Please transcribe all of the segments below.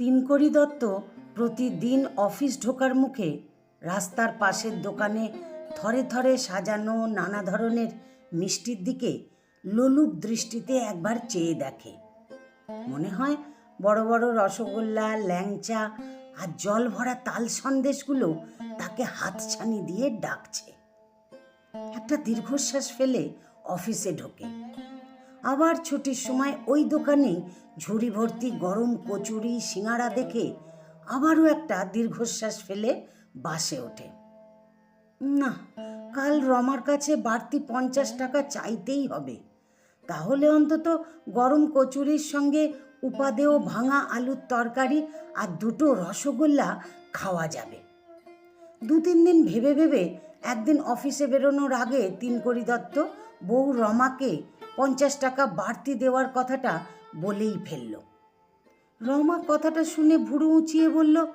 তিনকড়ি দত্ত প্রতিদিন অফিস ঢোকার মুখে রাস্তার পাশের দোকানে থরে থরে সাজানো নানা ধরনের মিষ্টির দিকে লোলুপ দৃষ্টিতে একবার চেয়ে দেখে। মনে হয় বড় বড় রসগোল্লা, ল্যাংচা আর জল ভরা তাল সন্দেশগুলো তাকে হাতছানি দিয়ে ডাকছে। একটা দীর্ঘশ্বাস ফেলে অফিসে ঢোকে। আবার ছুটির সময় ওই দোকানে ঝুড়ি ভর্তি গরম কচুরি সিঙাড়া দেখে আবারও একটা দীর্ঘশ্বাস ফেলে বাসে ওঠে। না, কাল রমার কাছে বাড়তি পঞ্চাশ টাকা চাইতেই হবে। তাহলে অন্তত গরম কচুরির সঙ্গে উপাদেয় ভাঙা আলুর তরকারি আর দুটো রসগোল্লা খাওয়া যাবে। দু তিন দিন ভেবে ভেবে একদিন অফিসে বেরোনোর আগে তিনকড়ি দত্ত বউ রমাকে পঞ্চাশ টাকা বাড়তি দেওয়ার কথাটা বলেই ফেলল। রমা কথাটা শুনে ভুরু উঁচিয়ে বলল,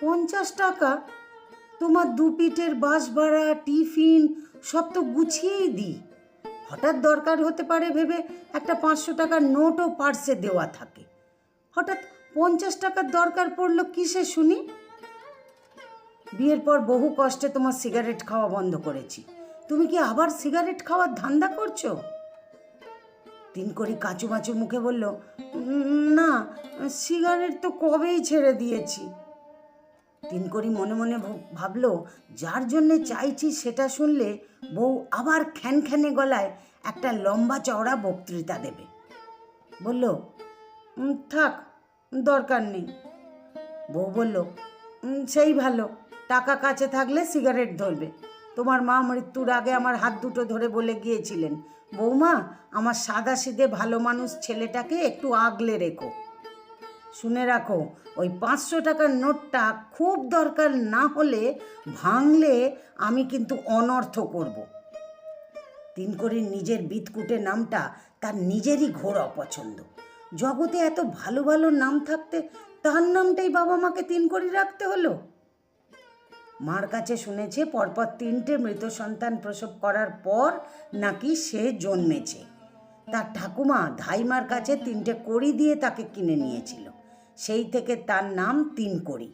পঞ্চাশ টাকা? তোমার দু পিঠের বাস ভাড়া, টিফিন, সব তো গুছিয়েই দিই। হঠাৎ দরকার হতে পারে ভেবে একটা পাঁচশো টাকার নোটও পার্সে দেওয়া থাকে। হঠাৎ পঞ্চাশ টাকার দরকার পড়ল কিসে শুনি? বিয়ের পর বহু কষ্টে তোমার সিগারেট খাওয়া বন্ধ করেছি। তুমি কি আবার সিগারেট খাওয়ার ধান্দা করছ? তিন করি কাঁচু মাচু মুখে বলল, না, সিগারেট তো কবেই ছেড়ে দিয়েছি। তিন করি মনে মনে ভাব- ভাবলো, যার জন্যে চাইছি সেটা শুনলে বউ আবার খ্যান খ্যানে গলায় একটা লম্বা চওড়া বক্তৃতা দেবে। বলল থাক, দরকার নেই। বউ বলল সেই ভালো, টাকা কাছে থাকলে সিগারেট ধরবে। তোমার মা মৃত্যুর আগে আমার হাত দুটো ধরে বলে গিয়েছিলেন, বৌমা, আমার সাদা সিধে ভালো মানুষ ছেলেটাকে একটু আগলে রেখো। শুনে রাখো, ওই পাঁচশো টাকার নোটটা খুব দরকার না হলে ভাঙলে আমি কিন্তু অনর্থ করব। তিন করে নিজের বিতকুটে নামটা তার নিজেরই ঘোর অপছন্দ। জগতে এত ভালো ভালো নাম থাকতে তার নামটাই বাবা মাকে তিন করে রাখতে হলো? মার কাছে শুনেছে, পরপর তিনটে মৃত সন্তান প্রসব করার পর নাকি সে জন্মেছে। তার ঠাকুমা ধাইমার কাছে তিনটে কড়ি দিয়ে তাকে কিনে নিয়েছিল। সেই থেকে তার নাম তিন কড়ি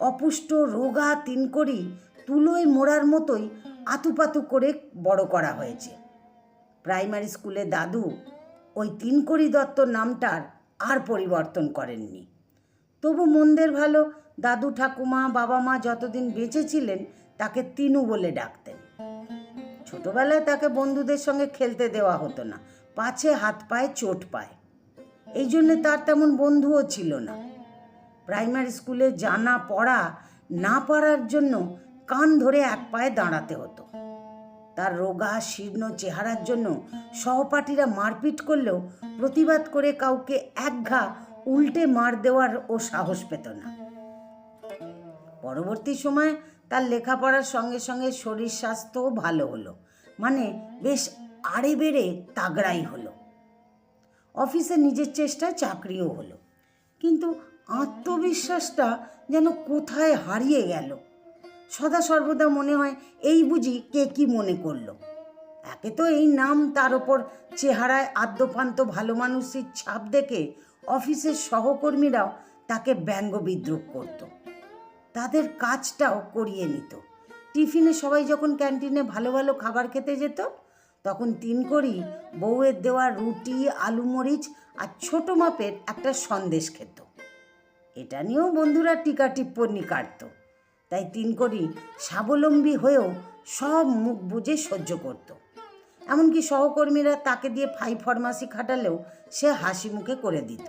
অপুষ্ট রোগা তিন কড়ি তুলোয় মোড়ার মতোই আতুপাতু করে বড় করা হয়েছে। প্রাইমারি স্কুলে দাদু ওই তিনকড়ি দত্ত নামটার আর পরিবর্তন করেননি। তবু মন্দের ভালো দাদু ঠাকুমা, বাবা মা যতদিন বেঁচে ছিলেন, তাকে তিনু বলে ডাকতেন। ছোটবেলায় তাকে বন্ধুদের সঙ্গে খেলতে দেওয়া হতো না। পাছে হাত পায়ে, চোট পায়। এই জন্যে তার তেমন বন্ধুও ছিল না। প্রাইমারি স্কুলে জানা পড়া না পারার জন্য কান ধরে এক পায়ে দাঁড়াতে হতো। তার রোগা, শীর্ণ চেহারার জন্য সহপাঠীরা মারপিট করলেও প্রতিবাদ করে কাউকে এক ঘা উল্টে মার দেওয়ার ও সাহস পেত না। পরবর্তী সময়ে তার লেখাপড়ার সঙ্গে সঙ্গে শরীর স্বাস্থ্যও ভালো হলো। মানে বেশ আড়ে বেড়ে তাগড়াই হলো। অফিসে নিজের চেষ্টায় চাকরিও হলো। কিন্তু আত্মবিশ্বাসটা যেন কোথায় হারিয়ে গেল? সদা সর্বদা মনে হয় এই বুঝি কে কি মনে করল। একে তো এই নাম তার ওপর চেহারায় আদ্যপান্ত ভালো মানুষের ছাপ দেখে অফিসের সহকর্মীরাও তাকে ব্যঙ্গ বিদ্রুপ করত। তাদের কাজটাও করিয়ে নিত। টিফিনে সবাই যখন ক্যান্টিনে ভালো ভালো খাবার খেতে যেত, তখন তিন করি বউয়ের দেওয়া রুটি, আলু মরিচ আর ছোটো মাপের একটা সন্দেশ খেত। এটা নিয়েও বন্ধুরা টিকা টিপ্পনি কাটত। তাই তিন করি স্বাবলম্বী হয়েও সব মুখ বুঝে সহ্য করত। এমনকি সহকর্মীরা তাকে দিয়ে ফাই ফরমাসি খাটালেও সে হাসি মুখে করে দিত।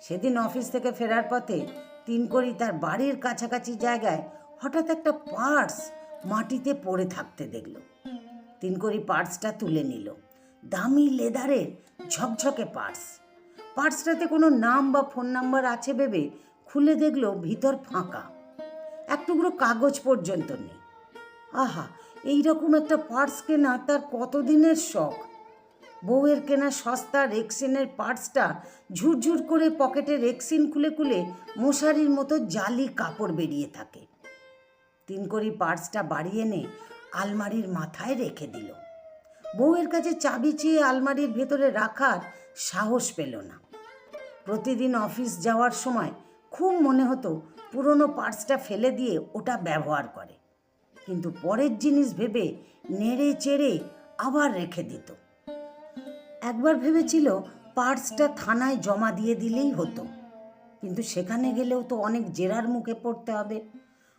সেদিন অফিস থেকে ফেরার পথে তিন করি তার বাড়ির কাছাকাছি জায়গায় হঠাৎ একটা পার্স মাটিতে পড়ে থাকতে দেখল। তিন করি পার্সটা তুলে নিল। দামি লেদারের ঝকঝকে পার্স। পার্সটাতে কোনো নাম বা ফোন নাম্বার আছে ভেবে খুলে দেখল ভিতর ফাঁকা। এক টুকরো কাগজ পর্যন্ত নেই। আহা এই রকম একটা পার্স কেনা তার কতদিনের শখ? বউয়ের কেনা সস্তা রেক্সিনের পার্টসটা ঝুরঝুর করে পকেটে রেক্সিন খুলে খুলে মশারির মতো জালি কাপড় বেরিয়ে থাকে। তিন করি পার্সটা বাড়ি এনে আলমারির মাথায় রেখে দিল। বউয়ের কাছে চাবি চেয়ে আলমারির ভেতরে রাখার সাহস পেল না। প্রতিদিন অফিস যাওয়ার সময় খুব মনে হতো পুরনো পার্টসটা ফেলে দিয়ে ওটা ব্যবহার করে। কিন্তু পরের জিনিস ভেবে নেড়ে চেড়ে আবার রেখে দিত। একবার ভেবেছিল পার্সটা থানায় জমা দিয়ে দিলেই হতো। কিন্তু সেখানে গেলেও তো অনেক জেরার মুখে পড়তে হবে।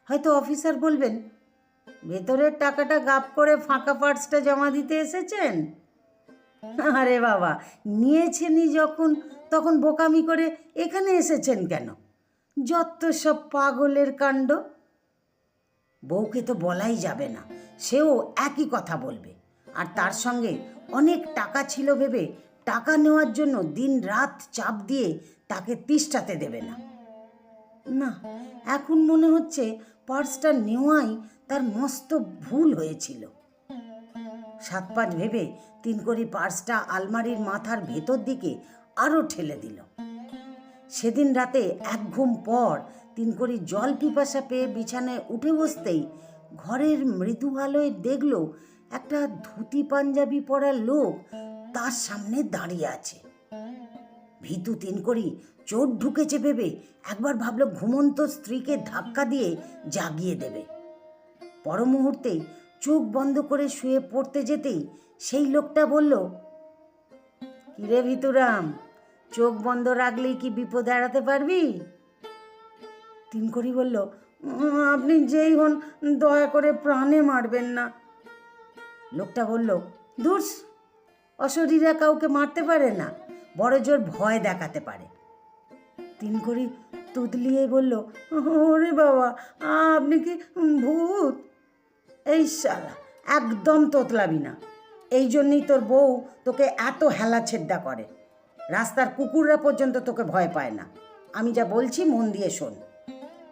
হয়তো অফিসার বলবেন, ভেতরের টাকাটা গাপ করে ফাঁকা পার্সটা জমা দিতে এসেছেন? আরে বাবা, নিয়েছেনই যখন, তখন বোকামি করে এখানে এসেছেন কেন? যত সব পাগলের কাণ্ড। বউকে তো বলাই যাবে না, সেও একই কথা বলবে। আর তার সঙ্গে অনেক টাকা ছিল ভেবে টাকা নেওয়ার জন্য দিন রাত চাপ দিয়ে তাকে তিষ্ঠাতে দেবে না। না, এখন মনে হচ্ছে পার্সটা নেওয়াই তার মস্ত ভুল হয়েছিল। সাত পাঁচ ভেবে তিন করি পার্সটা আলমারির মাথার ভেতর দিকে আরও ঠেলে দিল। সেদিন রাতে এক ঘুম পর তিন করি জল পিপাসা পেয়ে বিছানায় উঠে বসতেই ঘরের মৃদু আলোয় দেখল একটা ধুতি পাঞ্জাবি পরা লোক তার সামনে দাঁড়িয়ে আছে। ভীতু তিন করি চোট ঢুকেছে ভেবে একবার ভাবলো ঘুমন্ত স্ত্রীকে ধাক্কা দিয়ে জাগিয়ে দেবে। পর মুহূর্তে চোখ বন্ধ করে শুয়ে পড়তে যেতেই সেই লোকটা বলল কিরে ভিতুরাম, চোখ বন্ধ রাখলেই কি বিপদ এড়াতে পারবি? তিন করি বলল, আপনি যেই হন, দয়া করে প্রাণে মারবেন না। লোকটা বলল ধুস অশরীরা কাউকে মারতে পারে না, বড় জোর ভয় দেখাতে পারে। তিন করি তুতলিয়ে বলল, ওরে বাবা, আপনি কি ভূত? এই শালা, একদম তোতলাবি না। এই জন্যই তোর বউ তোকে এত হেলা ছেদ্দা করে। রাস্তার কুকুররা পর্যন্ত তোকে ভয় পায় না। আমি যা বলছি মন দিয়ে শোন।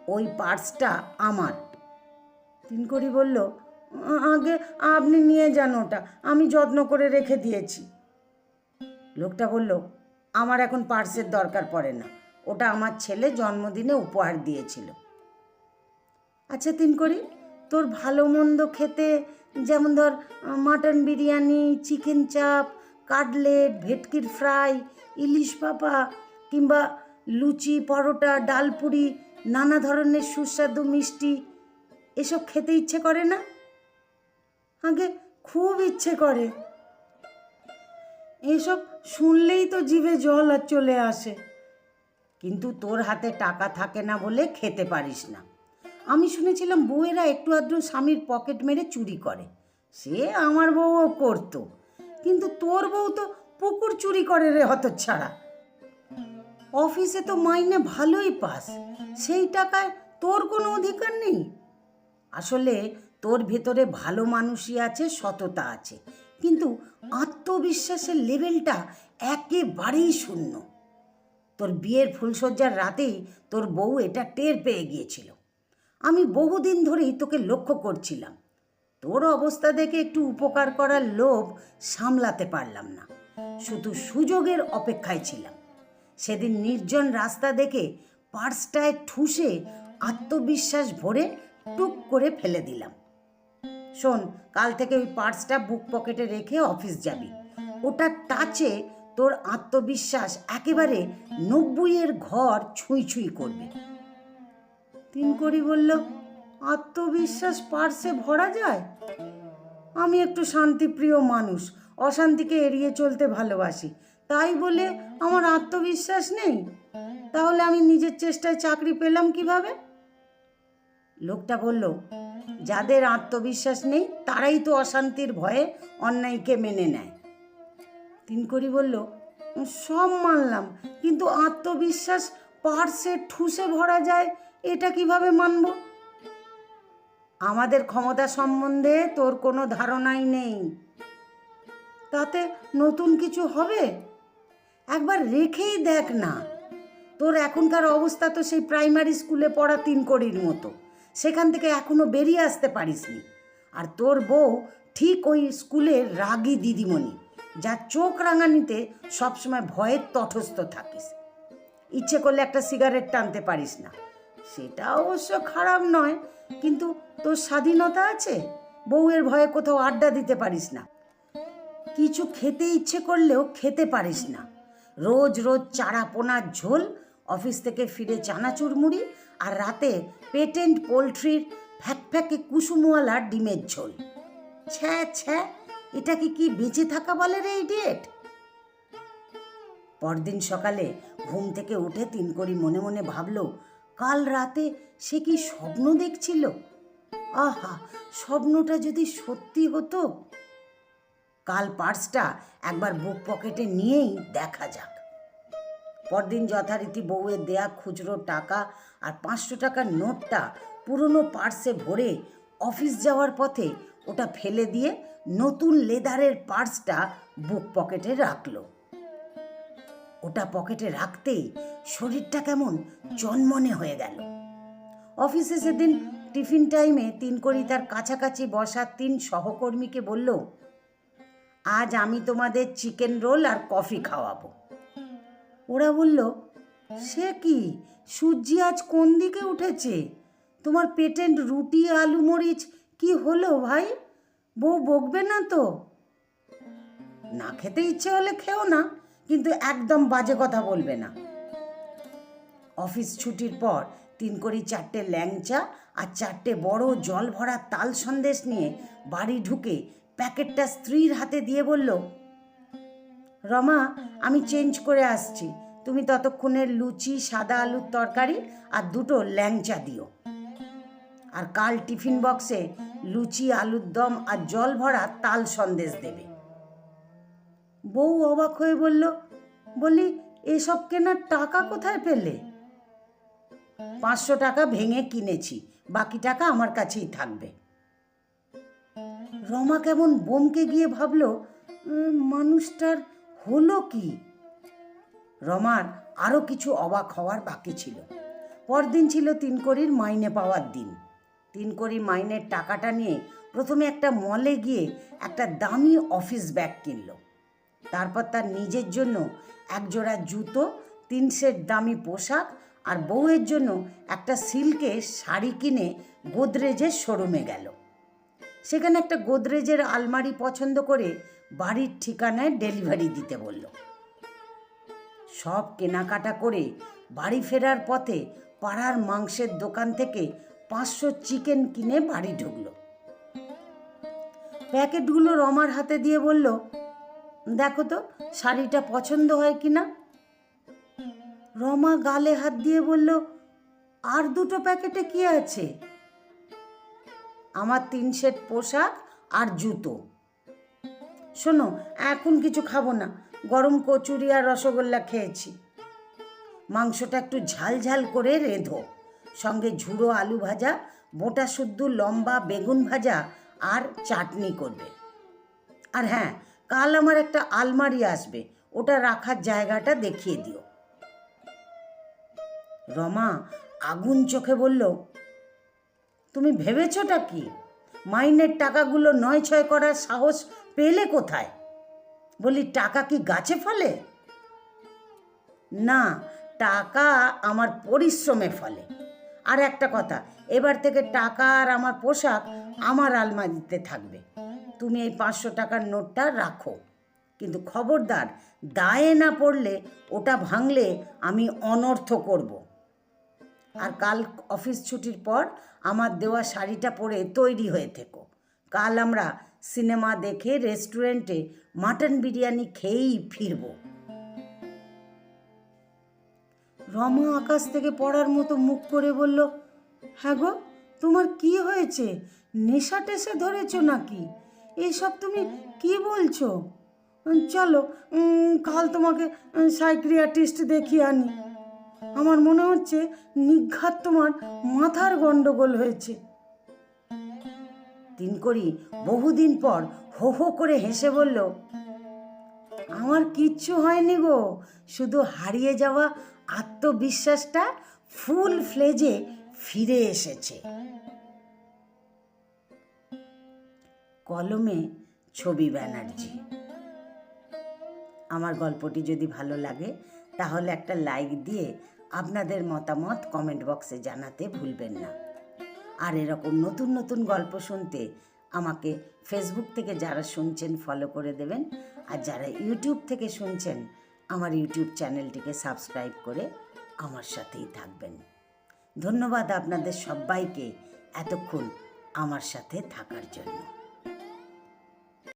ওই পার্সটা আমার। তিন করি বলল আগে আপনি নিয়ে যান ওটা। আমি যত্ন করে রেখে দিয়েছি। লোকটা বলল, আমার এখন পার্সের দরকার পড়ে না। ওটা আমার ছেলে জন্মদিনে উপহার দিয়েছিল। আচ্ছা তিন করি, তোর ভালো মন্দ খেতে যেমন ধর, mutton biryani, chicken chop, cutlet, ভেটকির fry, ইলিশ পাপা কিংবা লুচি, পরোটা, ডালপুরি, নানা ধরনের সুস্বাদু মিষ্টি, এসব খেতে ইচ্ছে করে না? আগে খুব ইচ্ছে করে। এসব শুনলেই তো জিভে জল আর চলে আসে। কিন্তু তোর হাতে টাকা থাকে না বলে খেতে পারিস না। আমি শুনেছিলাম বউয়েরা একটু আধটু স্বামীর পকেট মেরে চুরি করে। সে আমার বউও করতো। কিন্তু তোর বউ তো পুকুর চুরি করে রে হতচ্ছাড়া। অফিসে তো মাইনে ভালোই পাস। সেই টাকায় তোর কোনো অধিকার নেই। আসলে তোর ভেতরে ভালো মানুষই আছে, সততা আছে। কিন্তু আত্মবিশ্বাসের লেভেলটা একেবারেই শূন্য। তোর বিয়ের ফুলসজ্জার রাতেই তোর বউ এটা টের পেয়ে গিয়েছিল। আমি বহুদিন ধরেই তোকে লক্ষ্য করছিলাম। তোর অবস্থা দেখে একটু উপকার করার লোভ সামলাতে পারলাম না। শুধু সুযোগের অপেক্ষায় ছিলাম। সেদিন নির্জন রাস্তা দেখে পার্সটায় ঠুসে আত্মবিশ্বাস ভরে টুক করে ফেলে দিলাম। শোন, কাল থেকে ওই পার্সটা বুক পকেটে রেখে অফিস যাবি। ওটা টাচে তোর আত্মবিশ্বাস একেবারে নব্বইয়ের ঘর ছুঁই ছুঁই করবে। তিন করি বলল, আত্মবিশ্বাস পার্সে ভরা যায়? আমি একটু শান্তিপ্রিয় মানুষ, অশান্তিকে এড়িয়ে চলতে ভালোবাসি। তাই বলে আমার আত্মবিশ্বাস নেই? তাহলে আমি নিজের চেষ্টায় চাকরি পেলাম কীভাবে? লোকটা বলল যাদের আত্মবিশ্বাস নেই, তারাই তো অশান্তির ভয়ে অন্যায়কে মেনে নেয়। তিন করি বলল, সব মানলাম, কিন্তু আত্মবিশ্বাস পার্সে ঠুসে ভরা যায়, এটা কীভাবে মানব? আমাদের ক্ষমতা সম্বন্ধে তোর কোনো ধারণাই নেই। তাতে নতুন কিছু হবে? একবার রেখেই দেখ না। তোর এখনকার অবস্থা তো সেই প্রাইমারি স্কুলে পড়া তিন কড়ির মতো। সেখান থেকে এখনও বেরিয়ে আসতে পারিসনি। আর তোর বউ ঠিক ওই স্কুলের রাগী দিদিমণি, যার চোখ রাঙানিতে সবসময় ভয়ের তটস্থ থাকিস। ইচ্ছে করলে একটা সিগারেট টানতে পারিস না। সেটা অবশ্য খারাপ নয়, কিন্তু তোর স্বাধীনতা আছে? বউয়ের ভয়ে কোথাও আড্ডা দিতে পারিস না। কিছু খেতে ইচ্ছে করলেও খেতে পারিস না। রোজ রোজ চারা পোনার ঝোল, অফিস থেকে ফিরে চানাচুর মুড়ি আর রাতে পেটেন্ট পোলট্রির ফ্যাক ফ্যাকে কুসুমওয়ালা ডিমের ঝোল। ছ্যা ছ্যা, এটা কি কি বেঁচে থাকা বলে রে এই ডেট? পরদিন সকালে ঘুম থেকে উঠে তিন করি মনে মনে ভাবলো, কাল রাতে সে কি স্বপ্ন দেখছিল? আহা, স্বপ্নটা যদি সত্যি হতো? কাল পার্সটা একবার বুক পকেটে নিয়েই দেখা যাক। পরদিন যথারীতি বউয়ের দেয়া খুচরো টাকা আর পাঁচশো টাকার নোটটা পুরনো পার্সে ভরে অফিস যাওয়ার পথে ওটা ফেলে দিয়ে নতুন লেদারের পার্সটা বুক পকেটে রাখল। ওটা পকেটে রাখতেই শরীরটা কেমন চনমনে হয়ে গেল। অফিসে সেদিন টিফিন টাইমে তিন করি তার কাছাকাছি বসা তিন সহকর্মীকে বলল, আজ আমি তোমাদের চিকেন রোল আর কফি খাওয়াবো। ওরা বলল, সে কি? সূর্যি আজ কোন দিকে উঠেছে? তোমার পেটেন্ট রুটি, আলু, মরিচ কি হলো ভাই? বউ বকবে না তো? না খেতে ইচ্ছে হলে খেও না, কিন্তু একদম বাজে কথা বলবে না। অফিস ছুটির পর তিন করি চারটে ল্যাংচা আর চারটে বড় জল ভরা তাল সন্দেশ নিয়ে বাড়ি ঢুকে প্যাকেটটা স্ত্রীর হাতে দিয়ে বলল রমা, আমি চেঞ্জ করে আসছি। তুমি ততক্ষণের লুচি, সাদা আলুর তরকারি আর দুটো ল্যাংচা দিও। আর কাল টিফিন বক্সে লুচি, আলুর দম আর জল ভরা তাল সন্দেশ দেবে। বউ অবাক হয়ে বলল, বলি, এসব কেনার টাকা কোথায় পেলে? পাঁচশো টাকা ভেঙে কিনেছি, বাকি টাকা আমার কাছেই থাকবে। রমা কেমন বোমকে গিয়ে ভাবলো মানুষটার হলো কি? রমার আরও কিছু অবাক হওয়ার বাকি ছিল। পরদিন ছিল তিন কড়ির মাইনে পাওয়ার দিন। তিন কড়ি মাইনের টাকাটা নিয়ে প্রথমে একটা মলে গিয়ে একটা দামি অফিস ব্যাগ কিনলো। তারপর তার নিজের জন্য একজোড়া জুতো, তিন সেট দামি পোশাক আর বউয়ের জন্য একটা সিল্কের শাড়ি কিনে গোদরেজের শোরুমে গেল। সেখানে একটা গোদরেজের আলমারি পছন্দ করে বাড়ির ঠিকানায় ডেলিভারি দিতে বলল। সব কেনাকাটা করে বাড়ি ফেরার পথে পাড়ার মাংসের দোকান থেকে পাঁচশো চিকেন কিনে বাড়ি ঢুকলো। প্যাকেটগুলো রমার হাতে দিয়ে বলল, দেখো তো, শাড়িটা পছন্দ হয় কি না? রমা গালে হাত দিয়ে বলল, আর দুটো প্যাকেটে কি আছে? আমার তিন সেট পোশাক আর জুতো। শোনো, এখন কিছু খাব না। গরম কচুরি আর রসগোল্লা খেয়েছি। মাংসটা একটু ঝাল ঝাল করে রেঁধো। সঙ্গে ঝুড়ো আলু ভাজা, বোটা শুদ্ধ লম্বা বেগুন ভাজা আর চাটনি করবে। আর হ্যাঁ কাল আমার একটা আলমারি আসবে, ওটা রাখার জায়গাটা দেখিয়ে দিও। রমা আগুন চোখে বলল, তুমি ভেবেছোটা কি? মাইনের টাকাগুলো নয় ছয় করার সাহস পেলে কোথায়? বলি, টাকা কি গাছে ফলে? না, টাকা আমার পরিশ্রমে ফলে। আর একটা কথা, এবার থেকে টাকা আর আমার পোশাক আমার আলমারিতে থাকবে। তুমি এই পাঁচশো টাকার নোটটা রাখো। কিন্তু খবরদার, দায়ে না পড়লে ওটা ভাঙলে আমি অনর্থ করব। আর কাল অফিস ছুটির পর আমার দেওয়া শাড়িটা পরে তৈরি হয়ে থেকো। কাল আমরা সিনেমা দেখে রেস্টুরেন্টে মাটন বিরিয়ানি খেয়েই ফিরবো। রমা আকাশ থেকে পড়ার মতো মুখ করে বলল হ্যাঁ গো, তোমার কি হয়েছে? নেশা টেশে ধরেছ নাকি? এইসব তুমি কি বলছো? চলো কাল তোমাকে সাইক্রিয়াটিস্ট দেখিয়ে আনি। আমার মনে হচ্ছে নিঘাত তোমার মাথার গন্ডগোল হয়েছে। তিন করি। বহুদিন পর হো হো করে হেসে বলল, আমার কিচ্ছু হয়নি গো। শুধু হারিয়ে যাওয়া আত্মবিশ্বাসটা ফুল ফ্লেজে ফিরে এসেছে। কলমে ছবি ব্যানার্জি। আমার গল্পটি যদি ভালো লাগে, তাহলে একটা লাইক দিয়ে আপনাদের মতামত কমেন্ট বক্সে জানাতে ভুলবেন না। আর এরকম নতুন নতুন গল্প শুনতে আমাকে ফেসবুক থেকে যারা শুনছেন ফলো করে দেবেন। আর যারা ইউটিউব থেকে শুনছেন, আমার ইউটিউব চ্যানেলটিকে সাবস্ক্রাইব করে আমার সাথেই থাকবেন। ধন্যবাদ আপনাদের সবাইকে এতক্ষণ আমার সাথে থাকার জন্য।